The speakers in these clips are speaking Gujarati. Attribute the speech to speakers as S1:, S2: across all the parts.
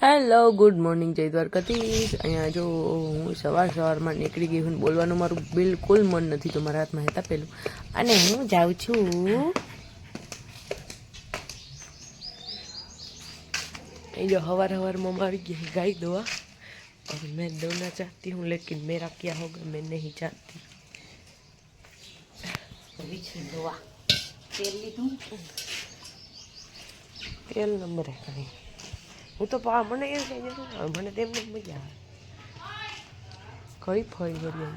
S1: હેલો ગુડ મોર્નિંગ જય દ્વારકાધીશ અહીંયા જો હું સવાર સવારમાં નીકળી ગઈ હું બોલવાનું મારું બિલકુલ મન નથી તો મારા હાથમાં હતા પેલું અને હું જાઉં છું એ જો હવાર હવારમાં મારી ગઈ ગાય દોવા और मैं दोना चाहती हूँ लेकिन मेरा क्या होगा मैं नहीं जानती તેલ નંબરે કઈ હું તો પા મને એમ છે મને તેમને મજા આવે. કઈ ફરી વળી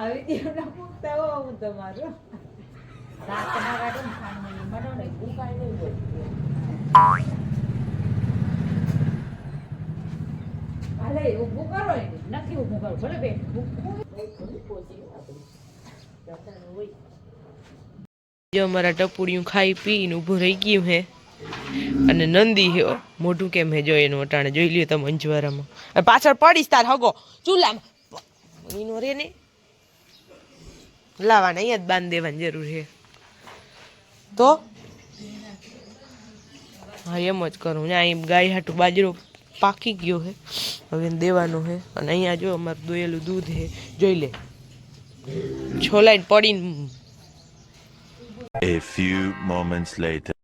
S2: આવી દીવના પૂછતા હો હું તમારું. રાત તમારા મને ઉપાય નહીં હોય. હાલે ઊભું કરો. નથી ઊભું કરો ભલે બેન
S1: જો અમારા ટપુડિયું ખાઈ પીને ઊભું રહી ગયું હે. અને નંદી હ્યો મોઢું કેમ હે જો એનું અટાણે? જોઈ લ્યો તમે અંજવારામાં. પાછળ પડીશ તાર, હગો. ચૂલામાં. એનો રે ને. લાવવાના, અહીંયા જ બાંધ દેવાની જરૂર છે તો? હા, એમ જ કરું. ને અહીં ગાય હાટું બાજરો પાકી ગયો હે. હવે દેવાનું છે હે. અને અહીંયા જો અમારું દોયેલું દૂધ હે. જોઈ લે. છોલાઈને પડીને
S3: A few moments later.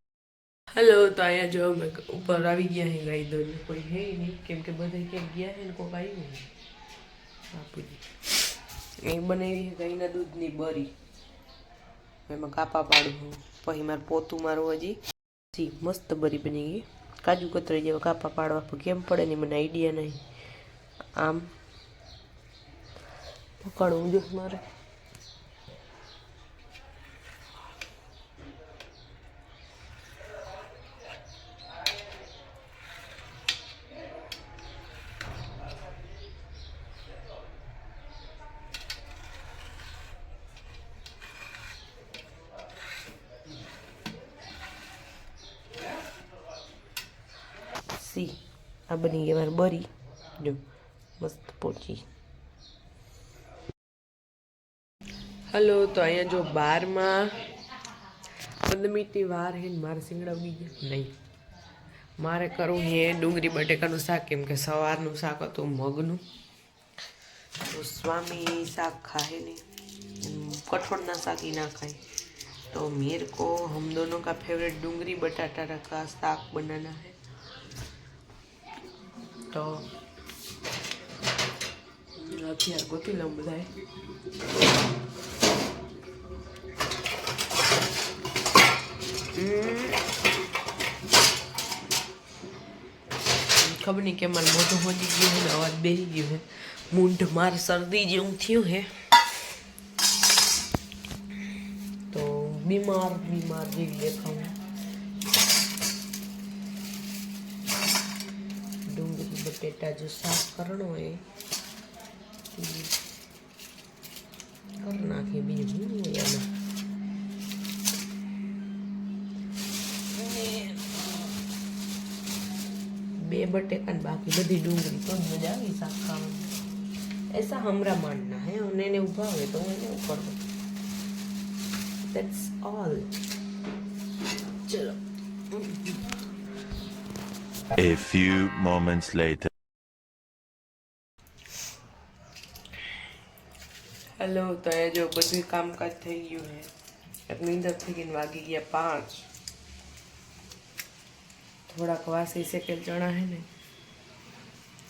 S1: Hello તો અહીંયા જો અમે ઉપર આવી ગયા હે ગાઈ દો કોઈ હે નહીં. કેમ કે બધા ક્યાંક ગયા હે ને કોઈ આવ્યું નહીં બાપુજી એ બનાવી છે ગાયના દૂધની બરી. એમાં કાપા પાડું હું. પછી મારે પોતું મારું હજી. મસ્ત બરી બની ગઈ. કાજુ કતરી જેવા કાપા પાડવા. પણ કેમ પડે નહીં મને આઈડિયા નહીં. આમ. પકડવું જો મારે. સી. આ બની ગઈ મારી બરી. જો. મસ્ત પોચી હલો તો અહીંયા જો બારમાં પંદર મિનિટની વાર હે ને મારે સિંગડા ઉગી ગયા નહીં મારે કરવું હે ડુંગળી બટેકાનું શાક કેમ કે સવારનું શાક હતું મગનું તો સ્વામી શાક ખાય નહીં કઠોળના શાક ही ना खाए तो मेरे को हम दोनों का फेवरेट डूंगरी बटाटा का साग बनाना है તો અત્યારે ગોતી લઉં બધાએ ખબર નહીં કે મારું મોઢું હોજી ગયું છે અવાજ બેસી ગયો છે. મૂંઢ માર શરદી જેવું થયું છે. તો બીમાર બીમાર જેવી દેખાવું. ડુંગળી બટેટા જો સાફ કરણો હોય કરી નાખીએ બીજું હું એમાં? બે બટેકા બાકી બધી ડુંગળી. પણ મજા આવી શાક એસા હમરા માંડના હે, અને એને ઊભા હોય તો એને ઉપર દેટ્સ ઓલ ચલો.
S3: A few moments later.
S1: Hello તો એ જો બધું કામકાજ થઈ ગયું છે. નીંદર થઈ ગઈને વાગી ગયા પાંચ. થોડાક વાસી શેકેલ ચણા હે ને,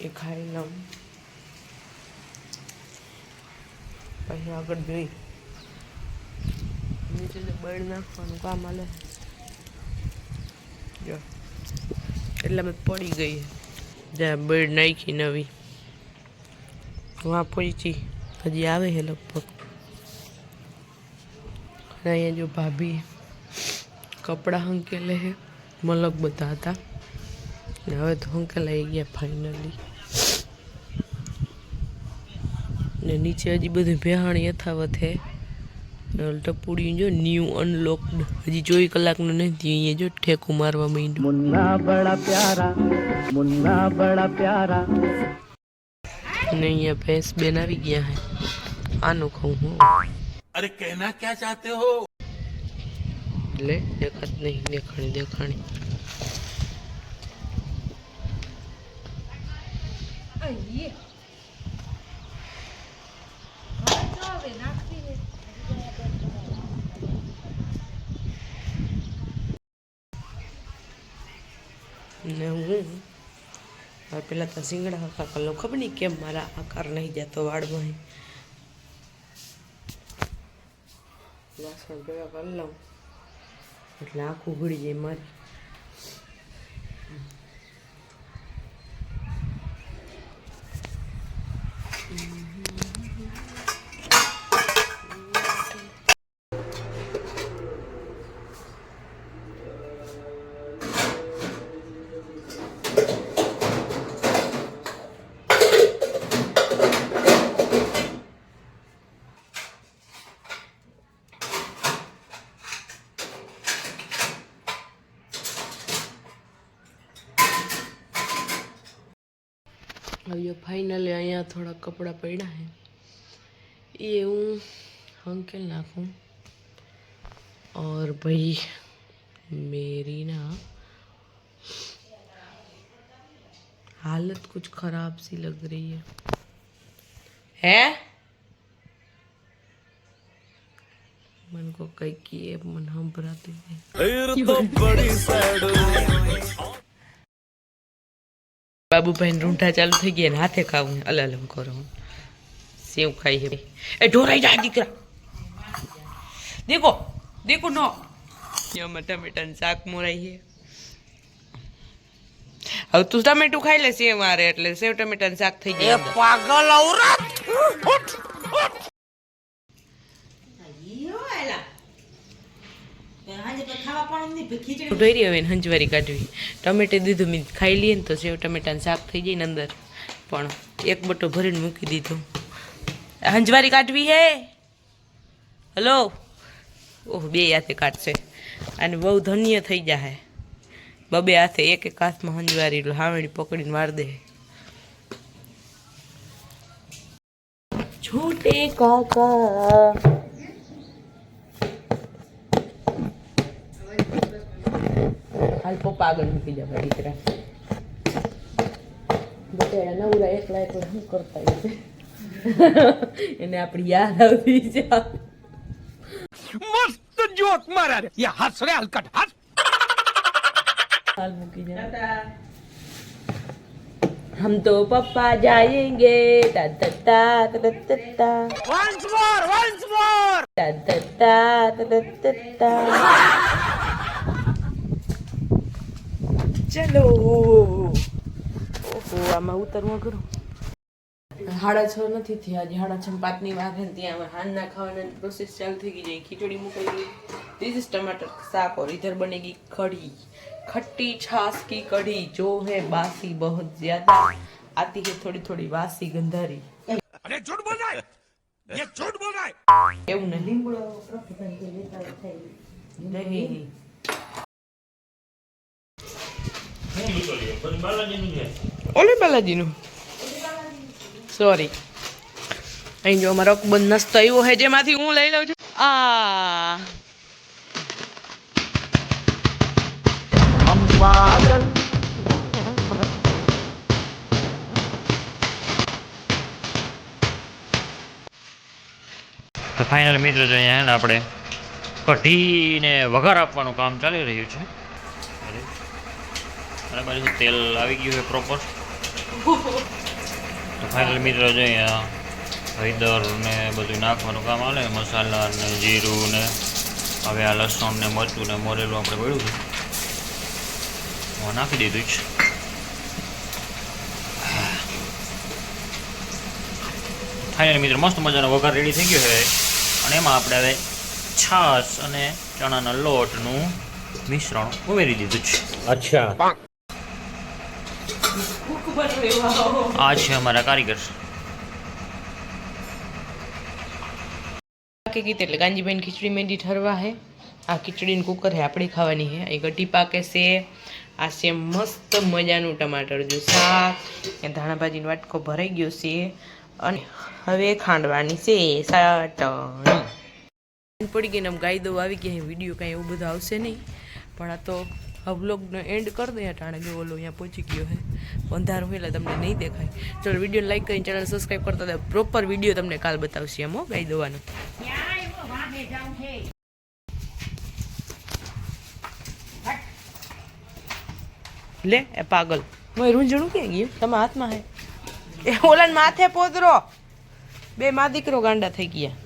S1: એ ખાઈ લઉં. પછી આગળ જોઈ. નીચે તો બળ નાખવાનું કામ હાલે. જો, એટલે મેં પડી ગઈ જ્યાં બળ નાખી નવી. વાં પહોંચી. હજી આવે છે લગભગ. અહીંયા જો ભાભી કપડાં હંકેલે છે મલક બધા હતા. હવે તો હંકેલાઈ ગયા ફાઇનલી ને નીચે હજી બધી ભેહાણ યથાવત છે. ટપુડી જો ન્યુ અનલોક્ડ હજી ચોવીસ કલાક કલાકનું નથી અહીંયા જો ઠેકું મારવા માંડ્યું.
S4: મુન્ના બડા પ્યારા મુન્ના બડા પ્યારા.
S1: અને અહીંયા ભેંસ બેન આવી ગયા હે अनोखा हूँ।
S3: अरे कहना क्या चाहते हो?
S2: ले देखा
S1: नहीं देखा नहीं देखा नहीं। पेला तो सींगड़ा हाका नहीं के मारा आकार नहीं जाता वाड़ में। વાસણ ભેગા કરી લઉં એટલે આખું ઉઘડી જાય મારી હવે ફાઇનલી અહીંયા થોડા કપડાં પડ્યા હે એ હું હંકેલ નાખूं और भाई मेरी ना हालत कुछ खराब सी लग रही है है मन को कई किए मन हम भराते બાબુભાઈ રૂંઢા ચાલુ થઈ ગયા ને હાથે ખાવું અલ અલમ કરો સેવ ખાઈ હે. એ ઢોરાઈ જાય દીકરા. દેખો દેખો નો એમાં ટમેટાનું શાક મોરાઈ છે હવે તું ટમેટું ખાઈ લે સેવ મારે એટલે સેવ ટમેટાનું શાક થઈ જાય અંદર. હવે ને હંજવારી કાઢવી. ટમેટે દીધું મેં ખાઈ લઈએ ને તો સેવ ટમેટાનું શાક થઈ જાય ને અંદર. પણ એક બટો ભરીને મૂકી દીધું. હંજવારી કાઢવી હે? હલો? ઓહ, બે હાથે કાઢશે. અને બહુ ધન્ય થઈ જાય બબે હાથે એક એક હાથમાં હંજવારી હાવણી પકડીને વાર દે. છોટે કાકા. હાલ પપ્પા આગળ મૂકી જાવ દીકરા બટેડા નવરા એકલા એકલા શું કરતા હશે એને આપણી યાદ આવતી છે
S5: मस्त जोक मारा रे ये हंस रे हलकट हंस
S1: हाल मूकी जाओ हम तो पप्पा जाएंगे ता ता ता ता ता ता
S5: वंस मोर वंस मोर
S1: તા તા તા તા તા તા ચલો ઓહો આમાં ઉતરવા કરું સાડા છ નથી થયા હજી સાડા છ ને પાંચની વાર છે ને ત્યાં અમે હાંજના ખાવાની પ્રોસેસ ચાલુ થઈ ગઈ છે ખીચડી મુકાઈ ગઈ दिस इज टमाटर साग और इधर बनेगी कढ़ी खट्टी छाछ की कढ़ी जो है बासी बहुत ज्यादा आती है थोड़ी थोड़ी बासी गंधारी
S5: अरे झूठ बोल रहा है ये झूठ बोल रहा है
S1: એવું નહીં નહીં ઓલે બાલાજીનું સોરી અહીં જો અમારો બંધ નાસ્તો આવ્યો છે જેમાંથી હું લઈ લઉં છું. આ.
S6: તો ફાઇનલ મિત્રો જોઈએ આપણે. કઢીને વઘાર આપવાનું કામ ચાલી રહ્યું છે. બાજુ તેલ આવી ગયું છે પ્રોપર તો ફાઇનલ મિત્રો જો અહીંયા હળદર ને બધું નાખવાનું કામ આવે મસાલા ને જીરું ને, હવે આ લસણ ને મરચું ને મોરેલું આપણે પડ્યું છે. હું નાખી દીધું છે ફાઇનલ મિત્રો મસ્ત મજાનો વઘાર રેડી થઈ ગયો છે. અને એમાં આપણે હવે છાશ અને ચણાના લોટનું મિશ્રણ ઉમેરી દીધું છે અચ્છા. આ છે અમારા કારીગર.
S1: પાકે ગઈ એટલે ગાંજીબેન ખીચડી મેંદી ઠરવા હે. આ ખીચડીનું કુકર હે, આપણે ખાવાની હે. અહીં ગઢી પાકે છે. આ છે મસ્ત મજાનું ટમાટર જો શાક. એ ધાણાભાજીનો વાટકો ભરાઈ ગયો છે. અને હવે ખાંડવાની છે સાટણી. પડી ગઈ ને આમ ગાય દો આવી ગયા વીડિયો કાંઈ એવું બધું આવશે નહીં. પણ આ તો વ્લોગનો એન્ડ કરી દે ટાણે. જો ઓલો અહીંયા પહોંચી ગયો હે. અંધારું હોય એટલે તમને નહીં દેખાય. ચલો વીડિયો લાઈક કરીને ચેનલ સબસ્ક્રાઈબ કરતા હતા. પ્રોપર વીડિયો તમને કાલ બતાવશે એમ હો ગાય દોવાનો. લે એ પાગલ. મેં રૂંઝણું ક્યાં ગયું? તમે હાથમાં હે. એ ઓલાને માથે પોતરો બે માં દીકરો ગાંડા થઈ ગયા.